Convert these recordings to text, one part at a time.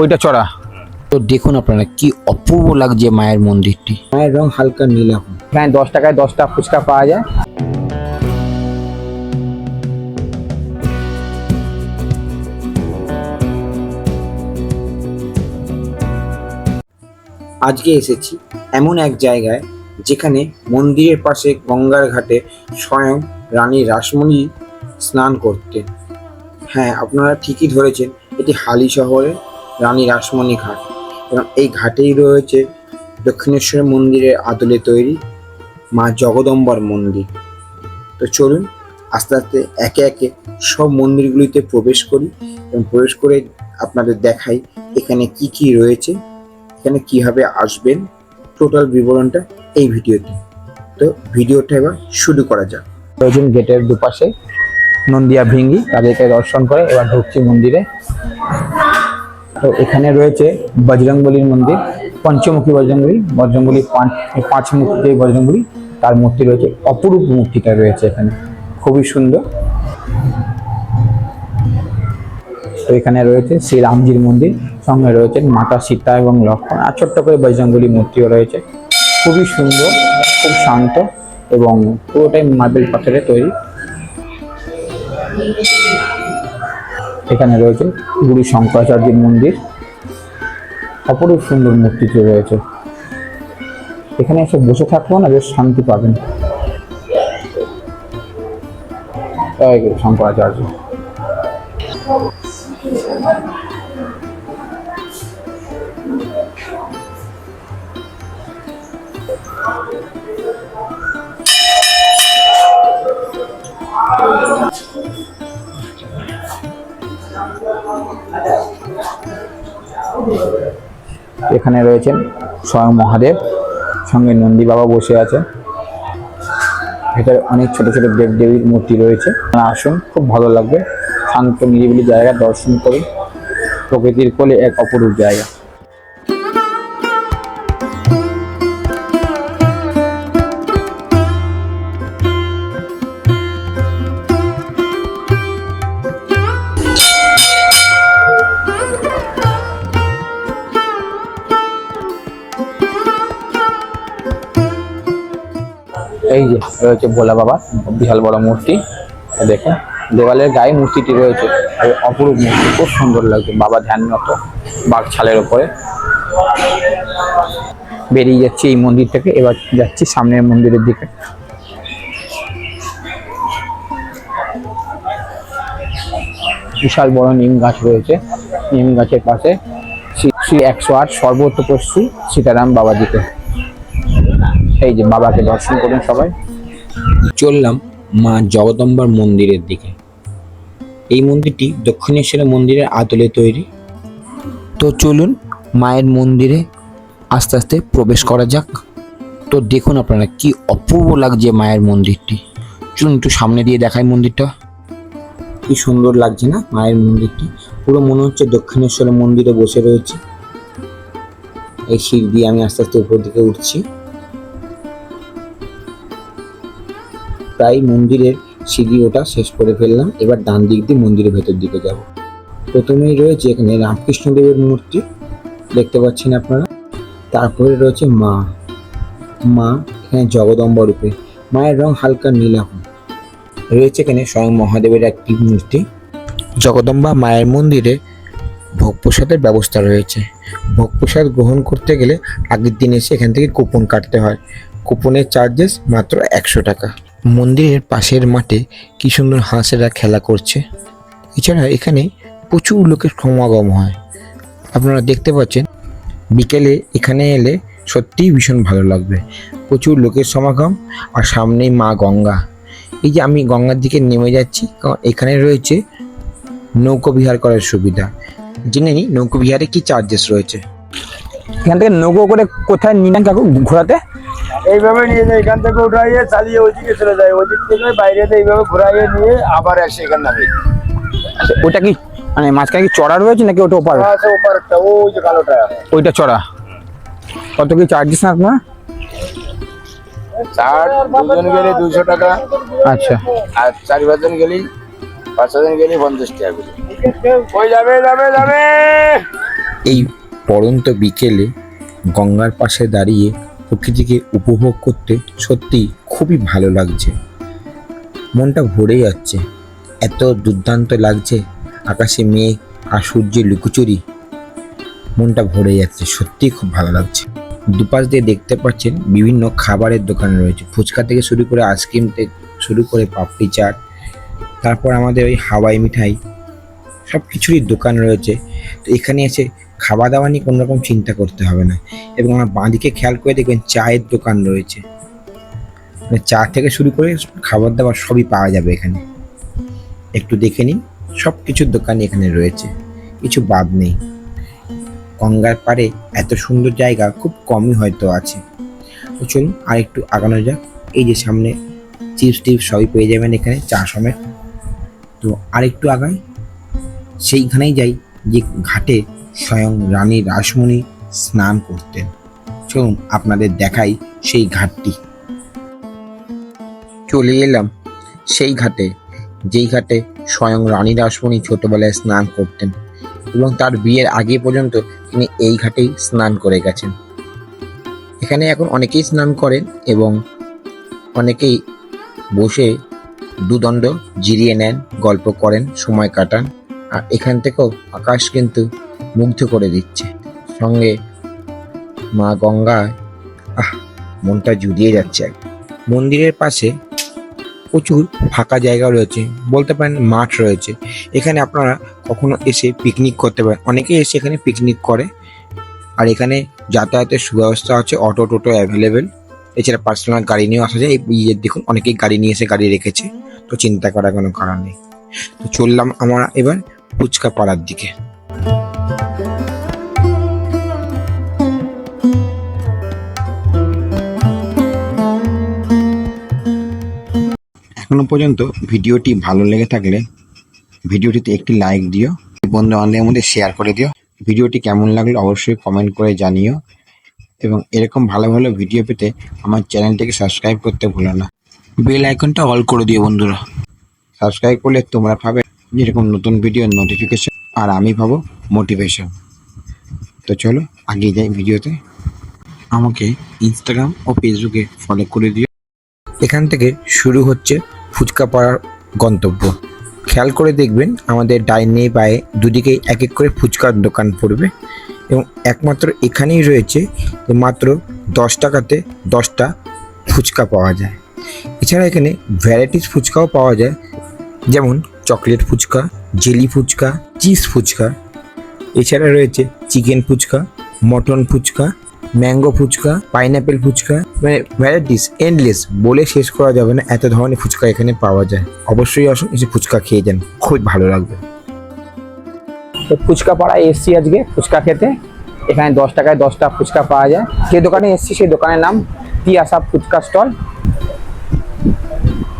ওইটা চড়া। তো দেখুন আপনারা কি অপূর্ব লাগছে মায়ের মন্দিরটি। মায়ের রং হালকা নীলাভ এখানে দশ টাকায় দশটা ফুচকা পাওয়া যায়। আজকে এসেছি এমন এক জায়গায় যেখানে মন্দিরের পাশে গঙ্গার ঘাটে স্বয়ং রানী রাসমণি স্নান করতেন হ্যাঁ আপনারা ঠিকই ধরেছেন। এটি হালি শহরে রানী রাসমণি ঘাট এবং এই ঘাটেই রয়েছে দক্ষিণেশ্বর মন্দিরের আদলে তৈরি মা জগদম্বার মন্দির। তো চলুন, আস্তে আস্তে একে একে সব মন্দিরগুলিতে প্রবেশ করি এবং প্রবেশ করে আপনাদের দেখাই এখানে কি কি রয়েছে, এখানে কীভাবে আসবেন, টোটাল বিবরণটা এই ভিডিওতে। তো ভিডিওটা এবার শুরু করা যাক। গেটের দুপাশে নন্দিয়া ভৃঙ্গি তাদেরকে দর্শন করে এবার ঢুকছি মন্দিরে। তো এখানে রয়েছে বজরংবলীর মন্দির, পঞ্চমুখী বজরংবলী বজরংবলী পাঁচ পাঁচমুখী যে বজরংবলী, তার মূর্তি রয়েছে, অপরূপ মূর্তিটা রয়েছে এখানে, খুবই সুন্দর। তো এখানে রয়েছে শ্রী রামজির মন্দির, সঙ্গে রয়েছেন মাতা সীতা এবং লক্ষ্মণ, আর ছোট্ট করে বজরংবলী মূর্তিও রয়েছে। খুবই সুন্দর, খুব শান্ত এবং পুরোটাই মার্বেল পাথরে তৈরি। এখানে রয়েছে গুরু শঙ্করাচার্যের মন্দির। অপরূপ সুন্দর মূর্তিটি রয়েছে। এখানে এসে বসে থাকব না বেশ শান্তি পাবেন। শঙ্করাচার্য। এখানে রয়েছেন স্বয়ং মহাদেব, সঙ্গে নন্দী বাবা বসে আছে। ভেতরে অনেক ছোট ছোট দেব দেবীর মূর্তি রয়েছে। আসুন, খুব ভালো লাগবে। শান্ত, নিরিবিলি জায়গা, দর্শন করুন। প্রকৃতির কোলে এক অপরূপ জায়গা। রয়েছে ভোলা বাবা, বিশাল বড় মূর্তি। দেখুন, দেওয়ালের গায়ে মূর্তিটি রয়েছে অপরূপ মূর্তি, খুব সুন্দর লাগছে বাবা ধ্যানরত বাঘ ছালের ওপরে বেরিয়ে যাচ্ছি এই মন্দির থেকে, এবার যাচ্ছি সামনের মন্দিরের দিকে। বিশাল বড় নিম গাছ রয়েছে, নিম গাছের পাশে শ্রী একশো আট সর্বতপস্বী সীতারাম বাবাজিকে। এই যে বাবাকে দর্শন করুন সবাই। চললাম মা জগদম্বার মন্দিরের দিকে। এই মন্দিরটি দক্ষিণেশ্বরের মন্দিরের আদলে তৈরি। তো চলুন মায়ের মন্দিরে আস্তে আস্তে প্রবেশ করা যাক। তো দেখুন আপনারা কি অপূর্ব লাগছে মায়ের মন্দিরটি। চলুন একটু সামনে দিয়ে দেখাই মন্দিরটা। কি সুন্দর লাগছে না মায়ের মন্দিরটি। পুরো মনে হচ্ছে দক্ষিণেশ্বরের মন্দিরে বসে রয়েছে। এই সিঁড়ি দিয়ে আমি আস্তে আস্তে উপর দিকে উঠছি। প্রায় মন্দিরের সিঁড়ি ওটা শেষ করে ফেললাম। এবার ডান দিক দিয়ে মন্দিরের ভেতর দিকে যাব। প্রথমেই রয়েছে এখানে রামকৃষ্ণদেবের মূর্তি। দেখতে পাচ্ছেন আপনারা? তারপরে রয়েছে মা। মা এখানে জগদম্বা রূপে। মায়ের রং হালকা নীলাভ রয়েছে এখানে স্বয়ং মহাদেবের একটি মূর্তি। জগদম্বা মায়ের মন্দিরে ভোগ প্রসাদের ব্যবস্থা রয়েছে। ভোগ প্রসাদ গ্রহণ করতে গেলে আগের দিন এসে এখান থেকে কুপন কাটতে হয়। কুপনের চার্জেস মাত্র একশো টাকা। মন্দিরের পাশের মাঠে কি সুন্দর হাঁসেরা খেলা করছে। এছাড়া এখানে প্রচুর লোকের সমাগম হয়। আপনারা দেখতে পাচ্ছেন, বিকেলে এখানে এলে সত্যিই ভীষণ ভালো লাগবে। প্রচুর লোকের সমাগম আর সামনেই মা গঙ্গা। এই যে আমি গঙ্গার দিকে নেমে যাচ্ছি, কারণ এখানে রয়েছে নৌকো বিহার করার সুবিধা। জেনে নিই, নৌকো বিহারে কি চার্জেস রয়েছে? এখান থেকে নৌকো করে কোথায় নিলেন কাকু ঘোরাতে এইভাবে নিয়ে যায় এখান থেকে উঠাইয়ে চালিয়ে ওইদিকে চলে যায়। ওইদিক থেকে বাইরে এইভাবে ঘুরাইয়ে নিয়ে আবার এসে এখানে নামে। আচ্ছা, ওটা কি মানে মাঝখানে কি চড়া রয়েছে নাকি ওটা ওপার? আছে ওপার একটা ওই যে কালোটা। ওইটা চড়া। কত কি চার্জেস না? আপনার চার দুজন গেলে দুইশো টাকা। আচ্ছা। আর চারি পাঁচজন গেলেই পাঁচ ছজন গেলেই পঞ্চাশ টাকা করে। ওই যাবে যাবে যাবে। এই পড়ন্ত বিকেলে গঙ্গার পাশে দাঁড়িয়ে প্রকৃতিকে উপভোগ করতে সত্যি খুবই ভালো লাগছে। মনটা ভরে যাচ্ছে। এত দুর্দান্ত লাগছে আকাশে মেঘ আর সূর্যের লুকোচুরি। মনটা ভরে যাচ্ছে সত্যি খুব ভালো লাগছে। দুপাশ দিয়ে দেখতে পাচ্ছেন বিভিন্ন খাবারের দোকান রয়েছে। ফুচকা থেকে শুরু করে আইসক্রিম থেকে শুরু করে পাপড়ি চাট, তারপর আমাদের ওই হাওয়াই মিঠাই সব কিছুরই দোকান রয়েছে। তো এখানে এসে খাওয়া দাওয়া নিয়ে কোনো রকম চিন্তা করতে হবে না। এবং আমার বাঁদিকে খেয়াল করে দেখবেন চায়ের দোকান রয়েছে। মানে চা থেকে শুরু করে খাবার দাবার সবই পাওয়া যাবে এখানে। একটু দেখে নিন সব কিছুর দোকান এখানে রয়েছে। কিছু বাদ নেই। গঙ্গার পাড়ে এত সুন্দর জায়গা খুব কমই হয়তো আছে। তো চলুন আর একটু আগানো যাক। এই যে সামনে চিপস টিপস সবই পেয়ে যাবেন এখানে চা সমেত। তো আর একটু আগাই। সেইখানেই যাই, যে ঘাটে স্বয়ং রানী রাসমণি স্নান করতেন। চলুন আপনাদের দেখাই সেই ঘাটটি। চলে এলাম সেই ঘাটে, যেই ঘাটে স্বয়ং রানী রাসমণি ছোটবেলায় স্নান করতেন এবং তার বিয়ের আগে পর্যন্ত তিনি এই ঘাটেই স্নান করে গেছেন। এখানে এখন অনেকেই স্নান করেন এবং অনেকেই বসে দুদণ্ড জিরিয়ে নেন, গল্প করেন, সময় কাটান। আর এখান থেকেও আকাশ কিন্তু মুগ্ধ করে দিচ্ছে। সঙ্গে মা গঙ্গায়, আহ, মনটা জুড়িয়ে যাচ্ছে। মন্দিরের পাশে প্রচুর ফাঁকা জায়গা রয়েছে, বলতে পারেন মাঠ রয়েছে। এখানে আপনারা কখনো এসে পিকনিক করতে পারেন। অনেকেই এসে এখানে পিকনিক করে। আর এখানে যাতায়াতের সুব্যবস্থা আছে অটো টোটো অ্যাভেলেবেল এছাড়া পার্সোনাল গাড়ি নিয়েও আসা যায়। এই দেখুন, অনেকেই গাড়ি নিয়ে এসে গাড়ি রেখেছে। তো চিন্তা করার কোনো কারণ নেই। তো চললাম আমরা এবার ফুচকা পাড়ার দিকে। এখনও পর্যন্ত ভিডিওটি ভালো লেগে থাকলে ভিডিওটিতে একটি লাইক দিও বন্ধু বান্ধবের মধ্যে শেয়ার করে দিও। ভিডিওটি কেমন লাগল অবশ্যই কমেন্ট করে জানিও এবং এরকম ভালো ভালো ভিডিও পেতে আমার চ্যানেলটিকে সাবস্ক্রাইব করতে ভুলো না। বেল আইকনটা অল করে দিও বন্ধুরা। সাবস্ক্রাইব করলে তোমরা পাবে যেরকম নতুন ভিডিও নোটিফিকেশন আর আমি পাবো মোটিভেশন তো চলো আগে যাই ভিডিওতে। আমাকে ইনস্টাগ্রাম ও ফেসবুকে ফলো করে দিও। এখান থেকে শুরু হচ্ছে ফুচকা পাড়ার গন্তব্য। খেয়াল করে দেখবেন, আমাদের ডাইনে বায়ে দুদিকেই এক এক করে ফুচকার দোকান পড়বে। এবং একমাত্র এখানেই রয়েছে মাত্র দশ টাকাতে দশটা ফুচকা পাওয়া যায়। এছাড়া এখানে ভ্যারাইটিস ফুচকাও পাওয়া যায়। যেমন chocolate phuchka, jelly phuchka, cheese phuchka. এছাড়া রয়েছে chicken phuchka, mutton phuchka, mango phuchka, pineapple phuchka. মানে ভ্যারাইটিস এন্ডলেস বলে শেষ করা যাবে না, এত ধরনের ফুচকা এখানে পাওয়া যায়। অবশ্যই আসুন, এসে ফুচকা খেয়ে যান, খুব ভালো লাগবে। তো ফুচকা পাড়ায় এসছি আজকে, ফুচকা খেতে। এখানে দশ টাকায় দশটা ফুচকা পাওয়া যায়। যে দোকানে এসছি, সেই দোকানের নাম তিয়াসা ফুচকা স্টল।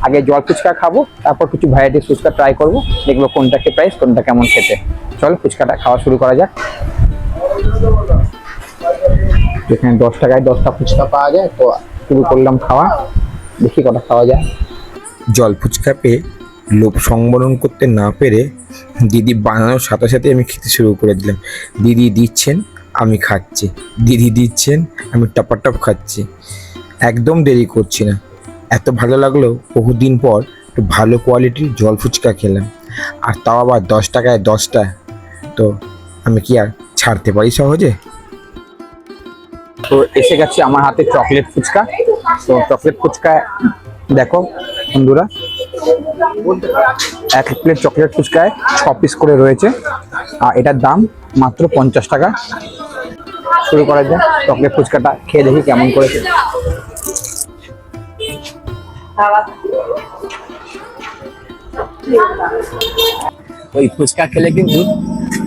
আগে জল ফুচকা খাব, তারপর কিছু ভ্যারাইটিস ফুচকা ট্রাই করব, দেখব কোনটা কি প্রাইস কোনটা কেমন খেতে। চল ফুচকাটা খাওয়া শুরু করা যাক। এখানে দশ টাকায় দশটা ফুচকা পাওয়া যায়, তো শুরু করলাম খাওয়া। দেখি কটা খাওয়া যায়। জল ফুচকা পেয়ে লোভ সংবরণ করতে না পেরে দিদি বানানোর সাথে সাথে আমি খেতে শুরু করে দিলাম। দিদি দিচ্ছেন, আমি খাচ্ছি। দিদি দিচ্ছেন, আমি টপাটপ খাচ্ছি। একদম দেরি করছি না। এত ভালো লাগল, বহুদিন পর একটু ভালো কোয়ালিটির জল ফুচকা খেলাম। আর তাও আবার দশ টাকায় দশটা। তো আমি কি আর ছাড়তে পারি সহজে? তো এসে গেছে আমার হাতে চকলেট ফুচকা। তো চকলেট ফুচকা দেখো বন্ধুরা, এক প্লেট চকলেট ফুচকায় ছ পিস করে রয়েছে। আর এটার দাম মাত্র পঞ্চাশ টাকা। শুরু করা যায় চকলেট ফুচকাটা খেয়ে দেখি কেমন করেছে। ওই ফুচকা খেলে কিন্তু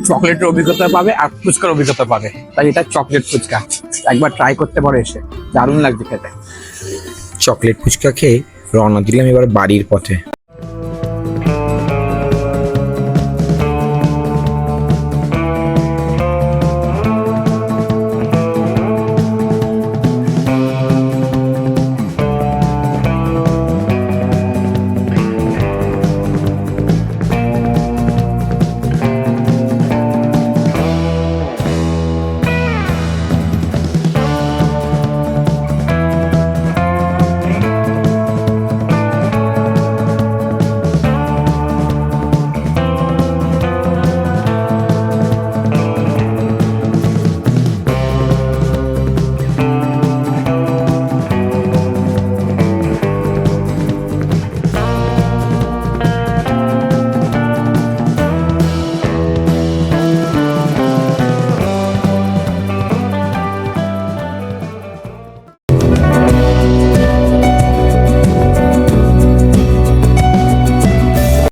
চকলেটের অভিজ্ঞতা পাবে আর ফুচকার অভিজ্ঞতা পাবে। তাই এটা চকলেট ফুচকা। একবার ট্রাই করতে পারো এসে। দারুণ লাগছে খেতে। চকলেট ফুচকা খেয়ে রওনা দিলাম এবার বাড়ির পথে।